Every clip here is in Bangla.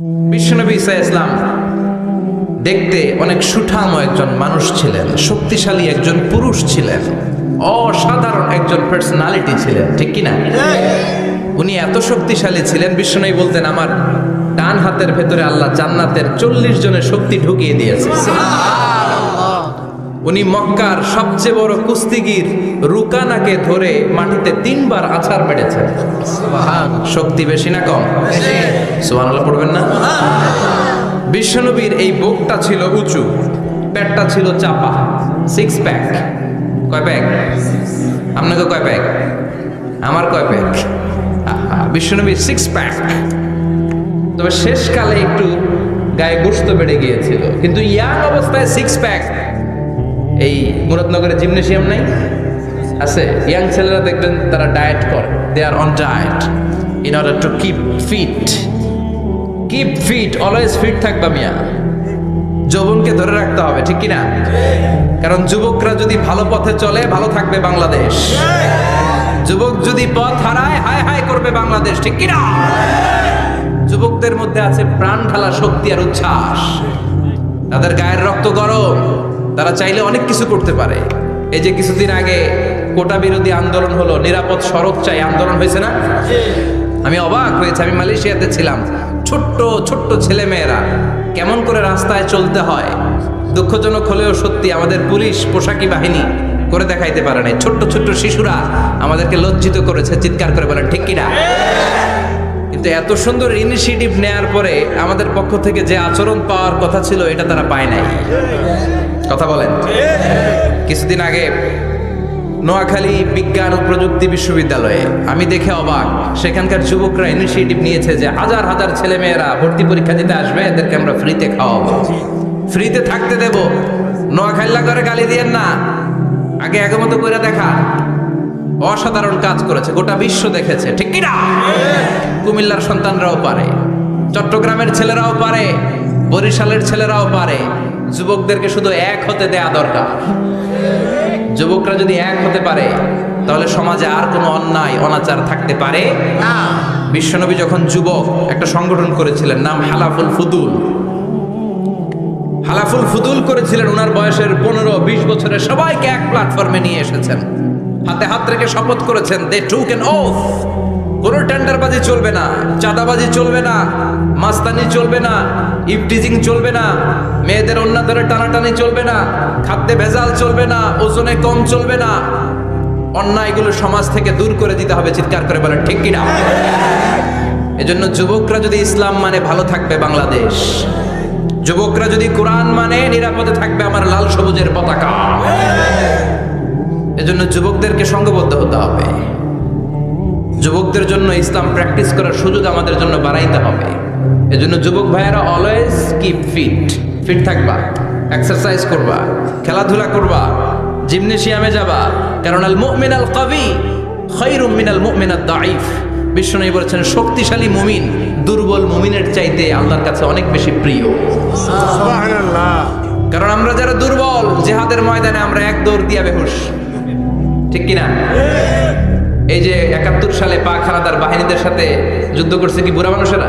বিশ্বনবী ইসা ইসলাম দেখতে অনেক সুঠাম একজন মানুষ ছিলেন, শক্তিশালী একজন পুরুষ ছিলেন, অসাধারণ একজন পার্সোনালিটি ছিলেন, ঠিক কিনা? উনি এত শক্তিশালী ছিলেন, বিশ্বনবী বলতেন, আমার ডান হাতের ভেতরে আল্লাহ জান্নাতের চল্লিশ জনের শক্তি ঢুকিয়ে দিয়েছে। উনি মক্কার সবচেয়ে বড় কুস্তিগির রুকানাকে ধরে মাটিতে তিনবার আছাড় মেরেছেন। শক্তি বেশি না কম? সুবহানাল্লাহ, পড়বেন না? বিশ্বনবীর এই বুকটা ছিল উঁচু, পেটটা ছিল চাপা সিক্স প্যাক কয় প্যাক আপনাকে কয় প্যাক আমার কয় প্যাক বিশ্বনবীর সিক্স প্যাক তবে শেষকালে একটু গায়ে গোস্ত বেড়ে গিয়েছিল, কিন্তু ইয়াং অবস্থায় সিক্স প্যাক এই মুরাদনগরে জিমনেশিয়াম নেই? আছে। ইয়াং ছেলেরা দেখবেন তারা ডায়েট করে। They are on diet in order to keep fit keep fit always fit থাকবা মিয়া। যৌবনকে ধরে রাখতে হবে, ঠিক কিনা? কারণ যুবকরা যদি ভালো পথে চলে, ভালো থাকবে বাংলাদেশ। যুবক যদি পথ হারায়, হায় হায় করবে বাংলাদেশ, ঠিক কিনা? যুবকদের মধ্যে আছে প্রাণ ঢালা শক্তি আর উচ্ছ্বাস। তাদের গায়ের রক্ত গরম। তারা চাইলে অনেক কিছু করতে পারে। এই যে কিছুদিন আগে কোটা বিরোধী আন্দোলন হলো, নিরাপদ সড়ক চাই আন্দোলন হয়েছে না? আমি অবাক হয়েছে, আমি মালয়েশিয়াতে ছিলাম। ছোট্ট ছোট্ট ছেলে মেয়েরা কেমন করে রাস্তায় চলতে হয়? দুঃখজনক হলেও সত্যি আমাদের পুলিশ পোশাকি বাহিনী করে দেখাইতে পারে নাই। ছোট্ট ছোট্ট শিশুরা আমাদেরকে লজ্জিত করেছে, চিৎকার করে বলেন, ঠিক কিনা কিন্তু এত সুন্দর ইনিশিয়েটিভ নেয়ার পরে আমাদের পক্ষ থেকে যে আচরণ পাওয়ার কথা ছিল, এটা তারা পায় নাই। কথা বলেন। কিছুদিন আগে নোয়াখালী বিজ্ঞান ও প্রযুক্তি বিশ্ববিদ্যালয়ে আমি দেখে অবাক। সেখানকার যুবকরা ইনিশিয়েটিভ নিয়েছে যে হাজার হাজার ছেলে মেয়েরা ভর্তি পরীক্ষা দিতে আসবে, এদেরকে আমরা ফ্রিতে খাওয়াবো। ফ্রিতে থাকতে দেব। নোয়াখাইল্লা করে গালি দিয়েন না। আগে আগমত করে দেখা অসাধারণ কাজ করেছে, গোটা বিশ্ব দেখেছে। ঠিক কিনা কুমিল্লার সন্তানরাও পারে, চট্টগ্রামের ছেলেরাও পারে, বরিশালের ছেলেরাও পারে। যুবকদেরকে শুধু এক হতে দেয়া দরকার। যুবকরা যদি এক হতে পারে তাহলে সমাজে আর কোনো অন্যায় অনাচার থাকতে পারে। না। বিশ্বনবী যখন যুবক একটা সংগঠন করেছিলেন নাম হালাফুল ফুদুল হালাফুল ফুদুল করেছিলেন ওনার বয়সের পনেরো বিশ বছরের সবাইকে এক প্ল্যাটফর্মে নিয়ে এসেছেন। হাতে হাত রেখে শপথ করেছেন দে টু ক্যান ওফ কোনো টেন্ডারবাজি চলবে না চাঁদাবাজি চলবে না মাস্তানি চলবে না ইফটিজিং চলবে না, মেয়েদের অন্য ধরে টানাটানি চলবে না, খাদ্যে ভেজাল চলবে না, ওজনে কম চলবে না। অন্যায়গুলো সমাজ থেকে দূর করে দিতে হবে, চিৎকার করে বলেন, ঠিক কিনা? এজন্য যুবকরা যদি ইসলাম মানে ভালো থাকবে বাংলাদেশ, যুবকরা যদি কোরআন মানে নিরাপদে থাকবে আমার লাল সবুজের পতাকা। এজন্য যুবকদেরকে সঙ্গবদ্ধ হতে হবে। যুবকদের জন্য ইসলাম প্র্যাকটিস করার সুযোগ আমাদের জন্য বাড়াইতে হবে। এজন্য যুবক ভাইয়েরা অলওয়েজ কিপ ফিট ফিট থাকবা এক্সারসাইজ করবা খেলাধুলা করবা জিমনেশিয়ামে যাবা। কারণ আল মুমিন আল কবি খৈরুম মিনাল মুমিন আল দাইফ বিষ্ণু বলেছেন শক্তিশালী মুমিন দুর্বল মুমিনের চাইতে আল্লাহর কাছে অনেক বেশি প্রিয়। কারণ আমরা যারা দুর্বল জেহাদের ময়দানে আমরা এক দৌড় দিয়া বেহুশ। ঠিক কিনা? এই যে একাত্তর সালে পাক হানাদার বাহিনীদের সাথে যুদ্ধ করছে কি বুড়া মানুষেরা?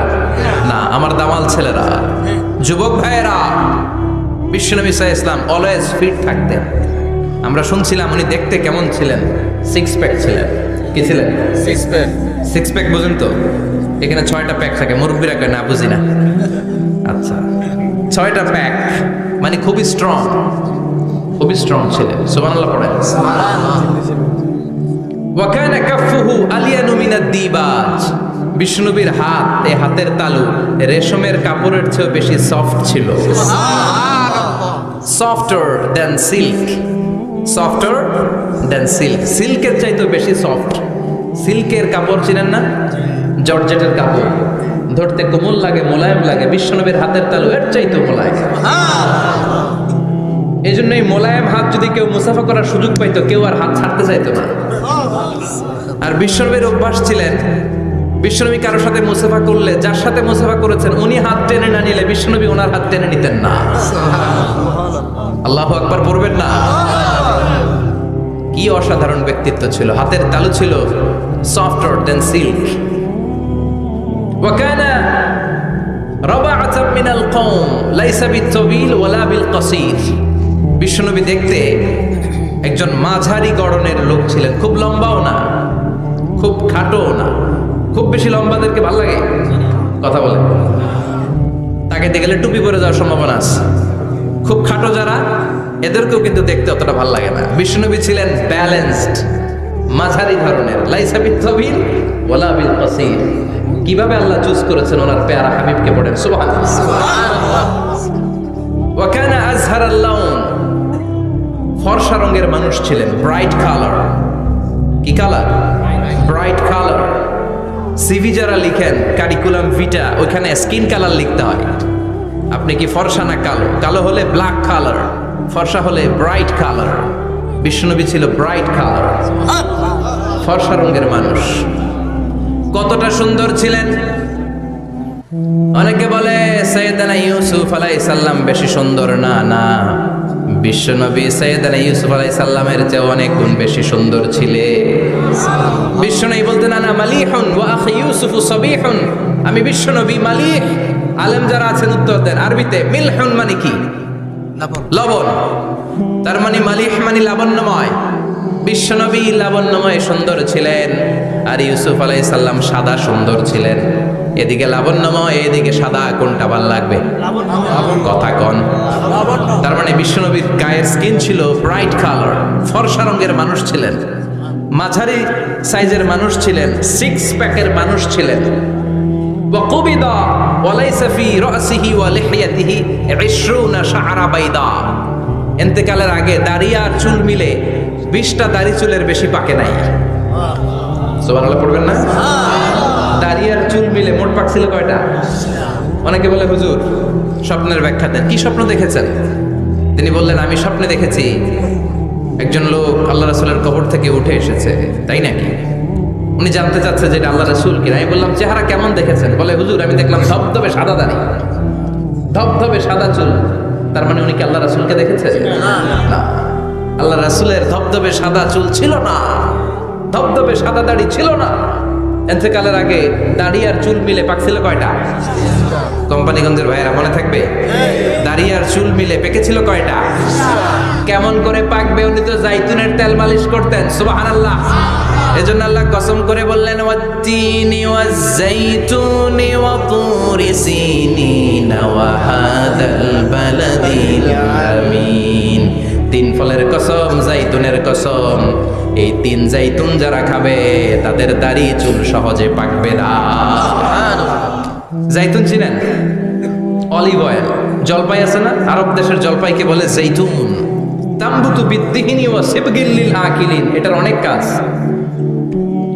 না আমার দামাল ছেলেরা। যুবক ভাইয়েরা বিশ্বনবী সাহা ইসলাম অলওয়েজ ফিট থাকতেন। আমরা শুনছিলাম উনি দেখতে কেমন ছিলেন। সিক্স প্যাক ছিলেন। কি ছিলেন? সিক্স প্যাক সিক্স প্যাক বুঝুন তো? এখানে ছয়টা প্যাক থাকে মুরব্বীরা কয় না বুঝি না। আচ্ছা। ছয়টা প্যাক মানে খুবই স্ট্রং খুবই স্ট্রং ছিলেন। সুবহানাল্লাহ পড়েন। ওয়াকানা কাফফুহু আলিয়ানু মিনাদ দিবাজ। বিষ্ণুবীর হাত এই হাতের তালু রেশমের কাপড়ের চেয়েও বেশি সফট ছিল। Softer than silk. Softer than silk. সিল্কের চাইতেও বেশি সফট। সিল্কের কাপড় চিনেন না? জর্জেটের কাপড়। ধরতে কোমল লাগে মোলায়েম লাগে বিশ্বনবীর হাতের তালু এর চাইতেও মোলায়েম। এই জন্য এই মোলায়েম হাত যদি কেউ মুসাফা করার সুযোগ পাইতো, কেউ আর হাত ছাড়তে চাইতো না। আর বিশ্বনবীর অভ্যাস ছিলেন, বিশ্বনবী কারোর সাথে মুসাফা করলে, যার সাথে মুসাফা করেছেন, উনি হাত টেনে না নিলে বিশ্বনবী ওনার হাত টেনে নিতেন না। আল্লাহ আকবার পড়বেন না। কি অসাধারণ ব্যক্তিত্ব ছিল। হাতের তালু ছিল সফটওয়্যার দেন সিল্ক ওয়াকানা রাবাআতাম মিনাল কওম, লাইসা ওয়ালা বিল বিশ্বনবী দেখতে একজন মাঝারি গড়নের লোক ছিলেন। খুব লম্বাও না, খুব খাটোও না, খুব বেশি লম্বাদেরকে ভালো লাগে? কথা বলে। তাকে দেখে গেলে টুপি পরে যাওয়ার সম্ভাবনা আছে। খুব খাটো যারা, এদেরকেও কিন্তু দেখতে অতটা ভালো লাগে না। বিষ্ণুনবী ছিলেন ব্যালেন্সড মাঝারি ধরনের। লাইসা বিল ওয়ালা বিল কীভাবে আল্লাহ চুজ করেছেন ওনার পেয়ারা হাবিবকে পড়েন? সুবহানাল্লাহ। ওয়া কানা আজহার আল্লাউন ফর্সা রঙের মানুষ ছিলেন ব্রাইট কালার কি কালার ব্রাইট কালার সিভি যারা লিখেন কারিকুলাম ভিটা ওইখানে স্কিন কালার লিখতে হয়। আপনি কি ফর্সা না কালো? কালো হলে ব্ল্যাক কালার ফর্সা হলে ব্রাইট কালার বিষ্ণুনবী ছিল ব্রাইট কালার ফর্সা রঙের মানুষ। কতটা সুন্দর ছিলেন? অনেকে বলে, সৈয়দানা ইউসুফ আলাই সাল্লাম বেশি সুন্দর। না না। বিশ্বনবী সৈয়দানা ইউসুফ আলাই সাল্লামের চেয়ে অনেক গুণ বেশি সুন্দর ছিলে। বিশ্বনবী বলতেন না মালিহুন ওয়া আখি ইউসুফ সবিহুন। আমি বিশ্বনবী মালিহ। আলেম যারা আছেন উত্তর দেন আরবিতে মিলহুন মানে কি? লবণ। তার মানে মালিহ মানে লাবণ্যময়। বিশ্বনবী লাবণ্যময় সুন্দর ছিলেন আর ইউসুফ আলাই সাল্লাম সাদা সুন্দর ছিলেন। এদিকে লাবণ্যময় এদিকে সাদা কোনটা ভাল লাগবে কথা কন তার মানে বিশ্বনবীর গায়ের স্কিন ছিল ব্রাইট কালার ফর্সা রঙের মানুষ ছিলেন মাঝারি সাইজের মানুষ ছিলেন সিক্স প্যাকের মানুষ ছিলেন وقبض وليس في رأسه ولحيته عشرون شعر بيضاء এতেকালের আগে দাড়ি আর চুল মিলে বিশটা দাড়ি চুলের বেশি পাকে নাই সোবানাল্লাহ পড়বেন না দাড়ি আর চুল মিলে, মোট পাক ছিল কয়টা? অনেকে বলে, হুজুর, স্বপ্নের ব্যাখ্যা দেন। কি স্বপ্ন দেখেছেন? তিনি বললেন, আমি স্বপ্নে দেখেছি, একজন লোক আল্লাহ রাসুলের কবর থেকে উঠে এসেছে। তাই নাকি? উনি জানতে চাচ্ছে যে আল্লাহ রাসুল কিনা। আমি বললাম, চেহারা কেমন দেখেছেন? বলে, হুজুর, আমি দেখলাম ধবধবে সাদা দাড়ি। ধবধবে সাদা চুল। তার মানে উনি কি আল্লাহ রাসুলকে দেখেছে আল্লাহ রাসুলের ধবধবে সাদা চুল ছিল না। ধবধবে সাদা দাড়ি ছিল না। এতেকালের আগে দাড়ি আর চুল মিলে, পাকছিল কয়টা? কোম্পানিগঞ্জের ভাইয়েরা, মনে থাকবে? দাড়ি আর চুল মিলে পেকেছিল কয়টা? কেমন করে পাকবে উনি তো জাইতুনের তেল মালিশ করতেন, সুবহানাল্লাহ। এজন্য আল্লাহ কসম করে বললেন, ওয়াত্তিনি ওয়াজ্জাইতুনি ওয়া তুরি সিনিন ওয়া হাদাল বালাদিল আমিন। তিন ফলের কসম, জাইতুনের কসম। এই তিন জাইতুন যারা খাবে, তাদের দাড়ি চুল সহজে পাকবে না। জাইতুন চিনেন অলিভ অয়েল জলপাই আছে না? আরব দেশের জলপাইকে বলে জৈতুন। তাম্বুতু বিদ্দিহিনী ও সিবগিল্লিল আকিলিন, এটার অনেক কাজ।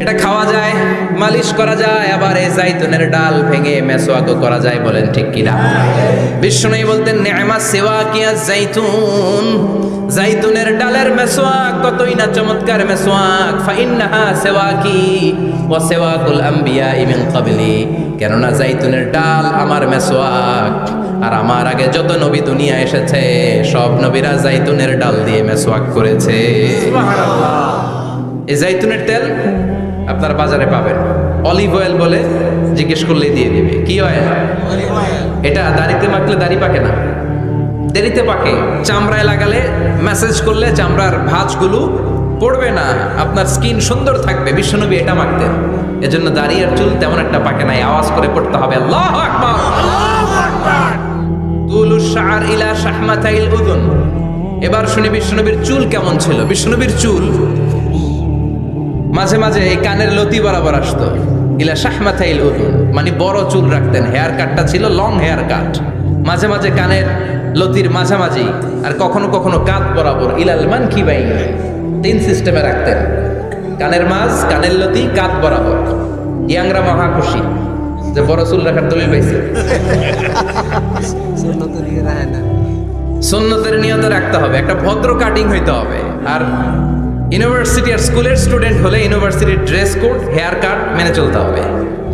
এটা খাওয়া যায় মালিশ করা যায় আবার এই জাইতুনের ডাল ভেঙে মেসোয়াকও করা যায় বলেন ঠিক কিনা? বিষ্ণু বলতেন নেমা সেবা কিয়া জাইতুন? জাইতুনের ডালের মেসোয়াক কতই না চমৎকার মেসোয়াক। ফাইন্নাহা সেওয়াকি ওয়া সেওয়াকুল আম্বিয়া ইমিন ক্বাবলি। কেননা জাইতুনের ডাল আমার মেসোয়াক আর আমার আগে যত নবী দুনিয়া এসেছে সব নবীরা জাইতুনের ডাল দিয়ে মেসোয়াক করেছে। এই জাইতুনের তেল? আপনারা বাজারে পাবেন। অলিভ অয়েল বলে জিজ্ঞেস করলেই দিয়ে দিবে। কি অয়েল? এটা দাড়িতে মাখলে দাড়ি পাকে না। দেরিতে পাকে। চামড়ায় লাগালে মেসেজ করলে চামড়ার ভাঁজগুলো পড়বে না। আপনার স্কিন সুন্দর থাকবে। বিশ্বনবী এটা মাখতেন। এজন্য দাড়ি আর চুল তেমন একটা পাকে নাই আওয়াজ করে পড়তে হবে। আল্লাহ আকবার! ইলা শাহমাতাইল উদুন। এবার শুনি বিষ্ণুনবীর চুল কেমন ছিল? বিষ্ণুনবীর চুল মাঝে মাঝে এই কানের লতি বরাবর আসতো। ইলা শাহমাথাইল উদুন মানে বড় চুল রাখতেন। হেয়ার কাটটা ছিল লং হেয়ার কাট মাঝে মাঝে কানের লতির মাঝামাঝি আর কখনো কখনো কাত বরাবর ইলাল মান কি বাই তিন সিস্টেমে রাখতেন। কানের মাঝ কানের লতি কাত বরাবর। ইয়াংরা মহা খুশি যে বড় চুল রাখার দলিল পাইছে। সুন্নতের নিয়ত রাখতে হবে একটা ভদ্র কাটিং হইতে হবে। আর ইউনিভার্সিটি আর স্কুলের স্টুডেন্ট হলে ইউনিভার্সিটির ড্রেস কোড হেয়ার কাট মেনে চলতে হবে।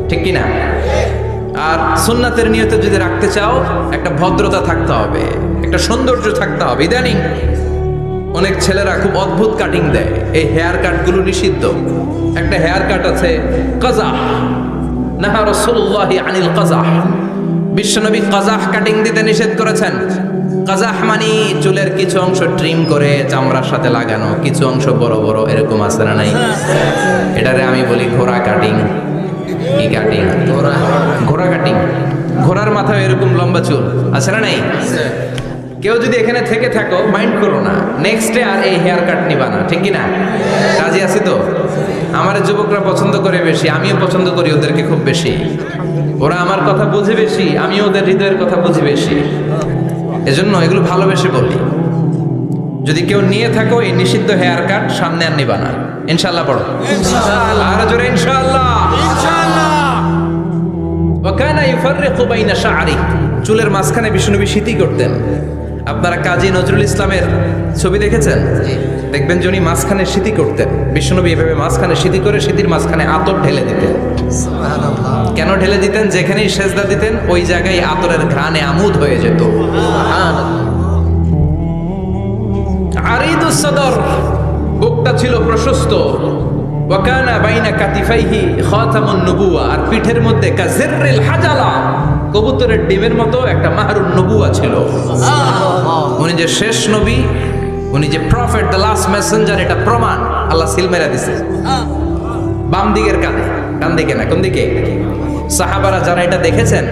ঠিক কি না আর সুন্নাতের নিয়ত যদি রাখতে চাও, একটা ভদ্রতা থাকতে হবে, একটা সৌন্দর্য থাকতে হবে। ইদানিং অনেক ছেলেরা খুব অদ্ভুত কাটিং দেয়। এই হেয়ার কাটগুলো নিষিদ্ধ। একটা হেয়ার কাট আছে কাজা নাহা রসুল্লাহি আনিল কাজা বিশ্বনবী কাজাহ কাটিং দিতে নিষেধ করেছেন। কাজাহ মানে চুলের কিছু অংশ ট্রিম করে চামড়ার সাথে লাগানো, কিছু অংশ বড় বড় এরকম আছে না নাই? এটারে আমি বলি ঘোড়া কাটিং কি কাটিং ঘোড়া কাটিং ঘোড়ার মাথায় এরকম লম্বা চুল আছে না নাই? কেউ যদি এখানে থেকে থাকো মাইন্ড করো না। নেক্সট ডে আর এই হেয়ার কাট নিবা না, ঠিক না রাজি আছি তো? আমার যুবকরা পছন্দ করে বেশি, আমিও পছন্দ করি ওদেরকে খুব বেশি। ওরা আমার কথা বুঝে বেশি আমি ওদের হৃদয়ের কথা বুঝি বেশি। এজন্য এগুলো ভালোবেসে বলি। যদি কেউ নিয়ে থাকো এই নিষিদ্ধ হেয়ার কাট সামনে আর নিবা না। ইনশাল্লাহ পড়ো। আর জোরে ইনশাআল্লাহ। ওয়াকানা ইউফাররিকু বাইনা শা'রি চুলের মাঝখানে বিষ্ণুনবী শীতি করতেন আপনারা কাজী নজরুল ইসলামের ছবি দেখেছেন? দেখবেন যে উনি মাঝখানে শীতি করতেন। বিষ্ণুনবী এভাবে মাঝখানে শীতি করে শীতির মাঝখানে আতর ঢেলে দিতেন। কেন ঢেলে দিতেন? যেখানেই সেজদা দিতেন ওই জায়গায় আতরের ঘ্রাণে আমুদ হয়ে যেত। আরিদুস সদর বুকটা ছিল প্রশস্ত। ওয়াকানা বাইনা কাতিফাইহি খাতামুন নবুয়া আর পিঠের মধ্যে কাজিররিল হাজালা কবুতরের ডিমের মতো একটা মাহরুন নবুয়া ছিল। উনি যে শেষ নবী উনি যে প্রফেট দ্য লাস্ট মেসেঞ্জার এটা প্রমাণ। আল্লাহ সিল মেরা দিছে। বাম দিকের কাঁধে। ডান দিকে না, কোন দিকে? সাহাবারা যারা এটা দেখেছেন,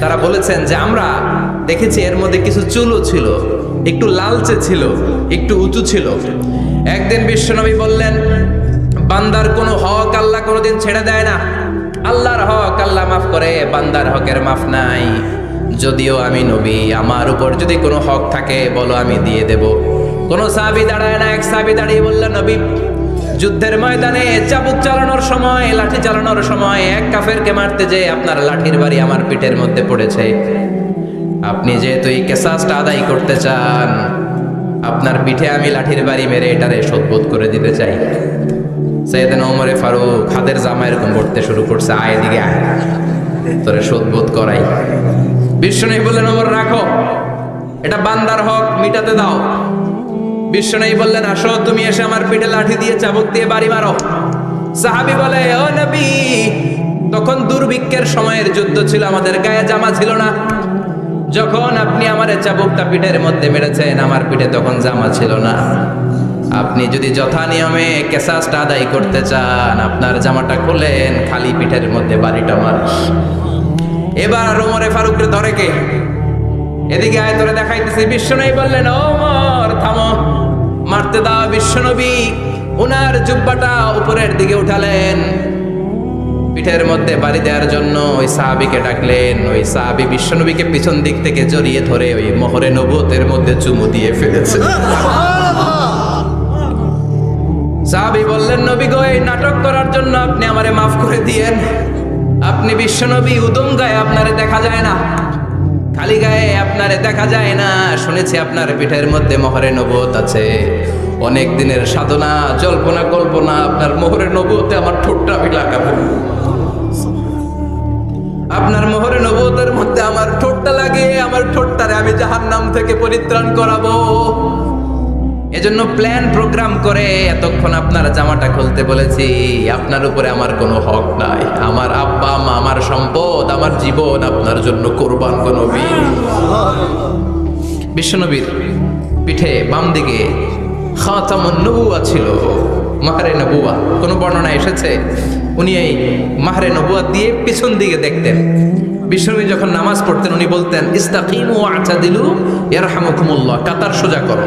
তারা বলেছেন যে আমরা দেখেছি এর মধ্যে কিছু চুলও ছিল, একটু লালচে ছিল, একটু উঁচু ছিল। একদিন বিশ্বনবী বললেন, বান্দার কোনো হক আল্লাহ কোনোদিন ছেড়ে দেয় না। আল্লাহর হক আল্লাহ মাফ করে, বান্দার হকের মাফ নাই। যদিও আমি নবী, আমার উপর যদি কোনো হক থাকে, বলো আমি দিয়ে দেব। কোনো সাহাবি দাঁড়ায় না, এক সাহাবি দাঁড়িয়ে বললেন নবী, যুদ্ধের ময়দানে চাবুক চালানোর সময়, লাঠি চালানোর সময় এক কাফেরকে মারতে যে আপনার লাঠির বাড়ি আমার পিঠের মধ্যে পড়েছে। আপনি যেহেতু এই কেসাসটা আদায় করতে চান, আপনার পিঠে আমি লাঠির বাড়ি মেরে এটারে শোধবোধ করে দিতে চাই। সেদিন ওমরে ফারুক হাতের জামা এরকম পড়তে শুরু করছে, আয় দিকে আয়, তোরে শোধবোধ করাই। বিশ্ব বিষ্ণু বললেন, ওমর, রাখো, এটা বান্দার হক, মিটাতে দাও। বিশ্বনাই বললেন, আসো, তুমি এসে আমার পিঠে লাঠি দিয়ে চাবুক দিয়ে বাড়ি মারো। সাহাবি বলে ও নবী, তখন দুর্ভিক্ষের সময়ের যুদ্ধ ছিল, আমাদের গায়ে জামা ছিল না। যখন আপনি আমার চাবুকটা পিঠের মধ্যে মেরেছেন, আমার পিঠে তখন জামা ছিল না। আপনি যদি যথা নিয়মে কেসাসটা আদায় করতে চান, আপনার জামাটা খোলেন, খালি পিঠের মধ্যে বাড়িটা মার। এবার রোমরে ফারুককে ধরে কে? এদিকে আয় তোরে দেখাইতেছি বিশ্বনবী বললেন, ও মর থামো। মারতে দাও বিশ্বনবী। উনার জুব্বাটা উপরের দিকে উঠালেন। পিঠের মধ্যে বাড়ি দেওয়ার জন্য ওই সাহাবিকে ডাকলেন। ওই সাহাবি বিশ্বনবীকে পিছন দিক থেকে জড়িয়ে ধরে ওই মোহরে নবুতের মধ্যে চুমু দিয়ে ফেলেছে। সাহাবি বললেন, নবী গো, এই নাটক করার জন্য আপনি আমারে মাফ করে দিয়েন। আপনি বিশ্বনবী, উদম গায়ে আপনারে দেখা যায় না। খালি গায়ে আপনারে দেখা যায় না। শুনেছি আপনার পিঠের মধ্যে মহরে নবত আছে। অনেক দিনের সাধনা, জল্পনা, কল্পনা, আপনার মোহরে নবতে আমার ঠোঁটটা আমি লাগাবো। আপনার মোহরে নবতের মধ্যে আমার ঠোঁটটা লাগে আমার ঠোঁটটারে আমি জাহার নাম থেকে পরিত্রাণ করাবো। এজন্য প্ল্যান প্রোগ্রাম করে এতক্ষণ আপনার জামাটা খুলতে বলেছি, আপনার উপরে আমার কোনো হক নাই। আমার আব্বা মা আমার সম্পদ, আমার জীবন আপনার জন্য কোরবান কোন বিশ্বনবীর পিঠে বাম দিকে নবুয়া ছিল, মাহারে নবুয়া। কোনো বর্ণনা এসেছে? উনি এই মাহারে নবুয়া দিয়ে পিছন দিকে দেখতেন। বিশ্বনবী যখন নামাজ পড়তেন, উনি বলতেন ইস্তাফিম ও আচা আচাদিলু ইয়ারহামুকুমুল্লাহ। কাতার সোজা করো।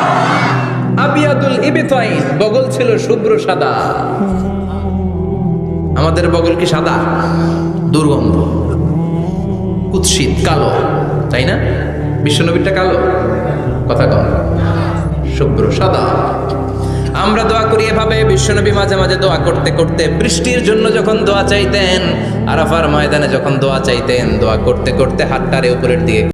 আবিয়াদুল ইবিতাইন। বগল ছিল শুভ্র সাদা। আমাদের বগল কি সাদা? দুর্গন্ধ। কুৎসিত, কালো। তাই না? বিশ্বনবীরটা কালো? কথা কম। শুভ্র সাদা। আমরা দোয়া করি এভাবে বিশ্বনবী মাঝে মাঝে দোয়া করতে করতে বৃষ্টির জন্য যখন দোয়া চাইতেন, আরাফার ময়দানে যখন দোয়া চাইতেন, দোয়া করতে করতে হাতটারে উপরের দিকে